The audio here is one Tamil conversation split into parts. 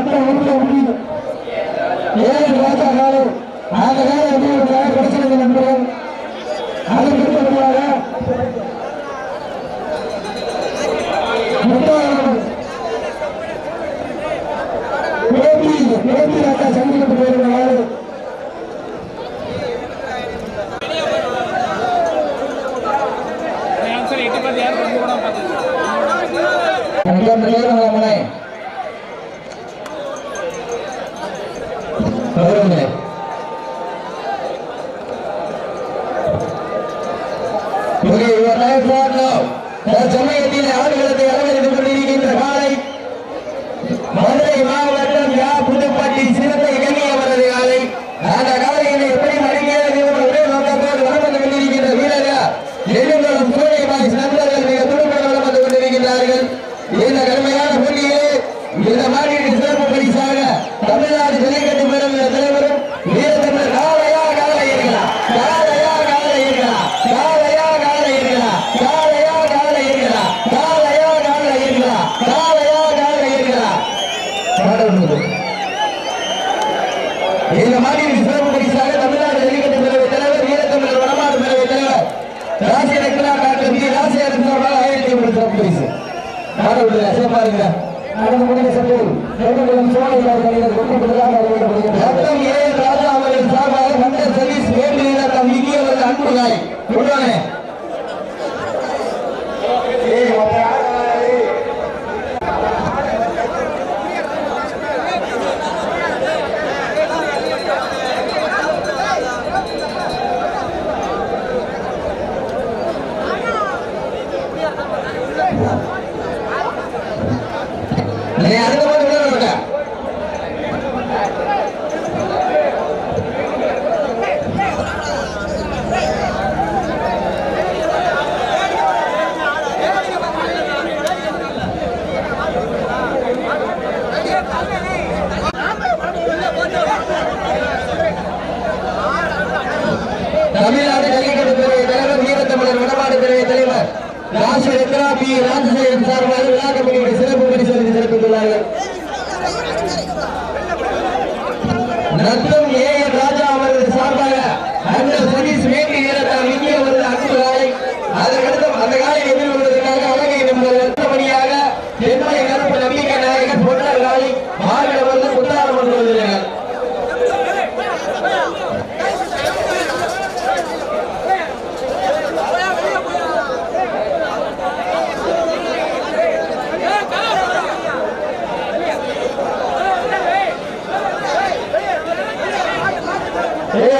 வட்டம் உருளை உருளி ஏழு ராஜா காலை. அந்த காலை எப்படி நண்பர்கள். அதற்கு அடுத்தபடியாக முத்தாளம் பேபி பேபி ராஜா சங்கிலிட்டு போயிருந்த நாள் now. ஆடுகளத்தை அலங்கரித்துக் கொண்டிருக்கின்ற காலை மதுரை மாவட்டம் யா புதுப்பட்டி அவரது காலை. அந்த காலையில எப்படி மடங்கியது ஒரே நோக்கத்தோடு வலம் வந்து கொண்டிருக்கின்ற வீரர்கள் பாய்ஸ் நண்பர்கள் மிக வந்து கொண்டிருக்கின்றார்கள். இந்த கடுமையான போட்டியிலே இந்த ராசி எடுக்கலாம் டாக்டர் வி ராசி சார்பாக ஆயிரத்தி ஐம்பது சிறப்பு பரிசு பாடல்கள் அசையா பாருங்க நடந்து முடிந்த சட்டையில் நெடுங்குளம் சோழர் கலைஞர் கொண்டு ரத்தம் ஏ ராஜா அவர்கள் சார்பாக மந்த சர்வீஸ் அன்புகாய் கொண்டானே தமிழ்நாடு ஜல்லிக்கட்டு பிரிவு தலைவர் வீரத்தமிழர் வடமாடு பிரிவு தலைவர் ராசி ரத்னா பி ராஜசேகரன் சார்பாக விழா கமிட்டியுடைய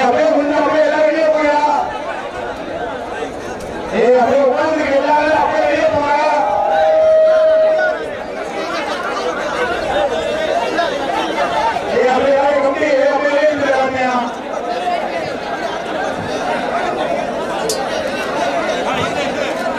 Gracias.